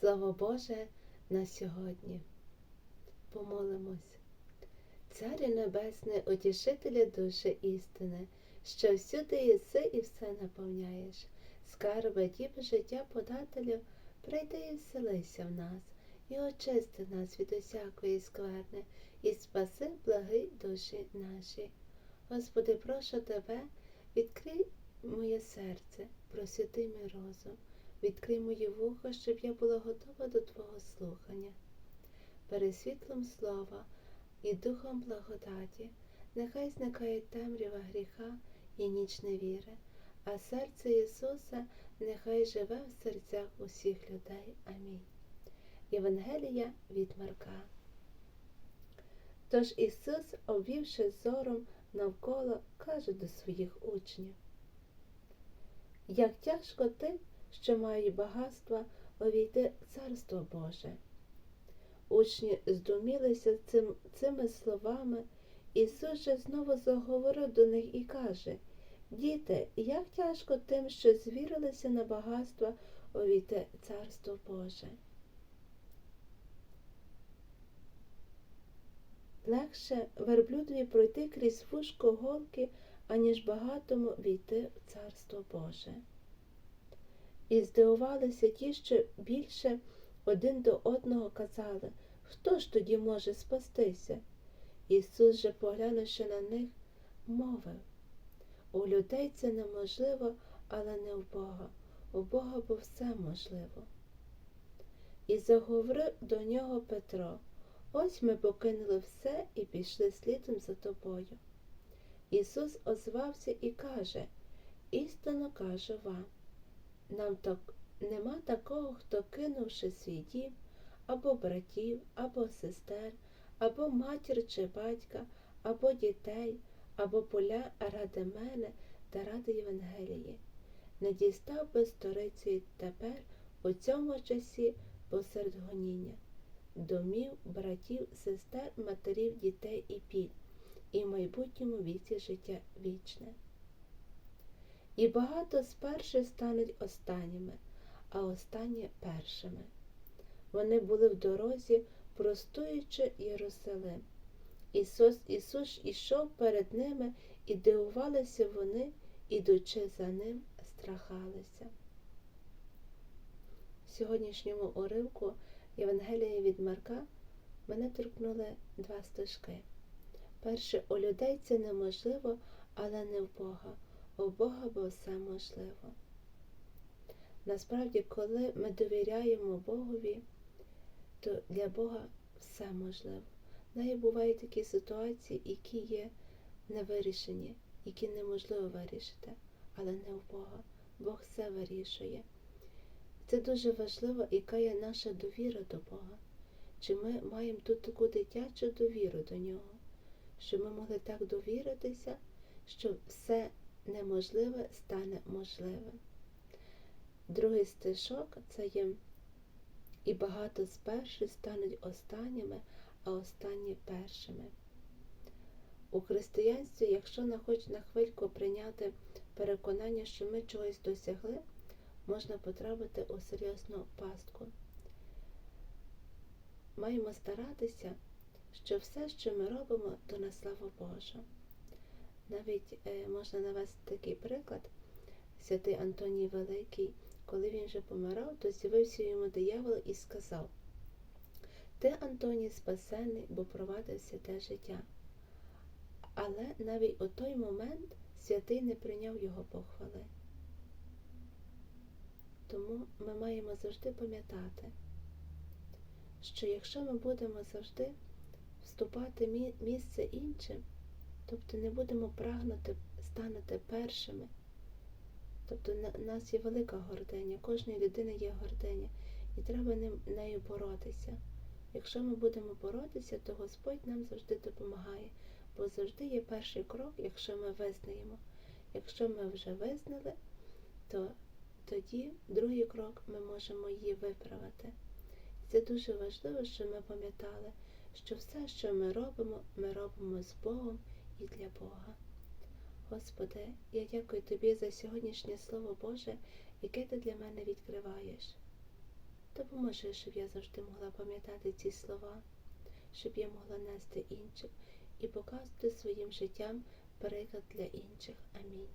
Слово Боже на сьогодні. Помолимось. Царю Небесний, утішителя душі істини, що всюди єси і все наповняєш. Скарби діб життя подателю, прийди і вселися в нас, і очисти нас від усякої скверни, і спаси благи душі наші. Господи, прошу Тебе, відкрий моє серце, просвіти мій розум, відкрий мої вуха, щоб я була готова до Твого слухання. Перед світлом слова і духом благодаті, нехай зникає темрява гріха і ніч невіри, а серце Ісуса нехай живе в серцях усіх людей. Амінь. Євангелія від Марка. Тож Ісус, обвівши зором навколо, каже до своїх учнів, як тяжко тим, що мають багатства, увійти в Царство Боже. Учні здумілися цим, цими словами, Ісус же знову заговорив до них і каже Діти, як тяжко тим, що звірилися на багатства, увійти в Царство Боже. Легше верблюдові пройти крізь вушко голки, аніж багатому війти в Царство Боже. І здивувалися ті, що більше один до одного казали, хто ж тоді може спастися? Ісус же, поглянувши на них, мовив у людей це неможливо, але не в Бога. У Бога бо все можливо. І заговорив до нього Петро. Ось ми покинули все і пішли слідом за тобою. Ісус озвався і каже, істинно кажу вам, нам так нема такого, хто кинувши свій дім, або братів, або сестер, або матір чи батька, або дітей, або поля ради мене та ради Євангелії, не дістав би сторицею тепер у цьому часі посеред гоніння домів, братів, сестер, матерів, дітей і піль, і в майбутньому віці життя вічне. І багато з перших стануть останніми, а останні першими. Вони були в дорозі, простуючи Єрусалим. Ісус Ісус ішов перед ними, і дивувалися вони, ідучи за ним, страхалися. В сьогоднішньому уривку Євангелія від Марка мене торкнули два стежки. Перше, у людей це неможливо, але не в Бога. У Бога бо все можливо. Насправді, коли ми довіряємо Богові, то для Бога все можливо. Навіть бувають такі ситуації, які є невирішені, які неможливо вирішити, але не в Бога. Бог все вирішує. Це дуже важливо, яка є наша довіра до Бога. Чи ми маємо тут таку дитячу довіру до Нього, щоб ми могли так довіритися, що все неможливе стане можливим. Другий стишок це є і багато з перших стануть останніми, а останні першими. У християнстві, якщо не хоч на хвильку прийняти переконання, що ми чогось досягли, можна потрапити у серйозну пастку. Маємо старатися, що все, що ми робимо, то на славу Божу. Навіть е, можна навести такий приклад, святий Антоній Великий, коли він вже помирав, то з'явився йому диявол і сказав: Ти, Антоній, спасений, бо провадив святе життя. Але навіть у той момент святий не прийняв його похвали. Тому ми маємо завжди пам'ятати, що якщо ми будемо завжди вступати місце іншим, тобто не будемо прагнути станути першими, тобто в нас є велика гординя, кожної людини є гординя, і треба нею боротися. Якщо ми будемо боротися, то Господь нам завжди допомагає, бо завжди є перший крок, якщо ми визнаємо. Якщо ми вже визнали, то тоді другий крок ми можемо її виправити. І Це дуже важливо, щоб ми пам'ятали, що все, що ми робимо, ми робимо з Богом і для Бога. Господи, я дякую Тобі за сьогоднішнє Слово Боже, яке ти для мене відкриваєш. Допоможи, щоб я завжди могла пам'ятати ці слова, щоб я могла нести інших і показувати своїм життям приклад для інших. Амінь.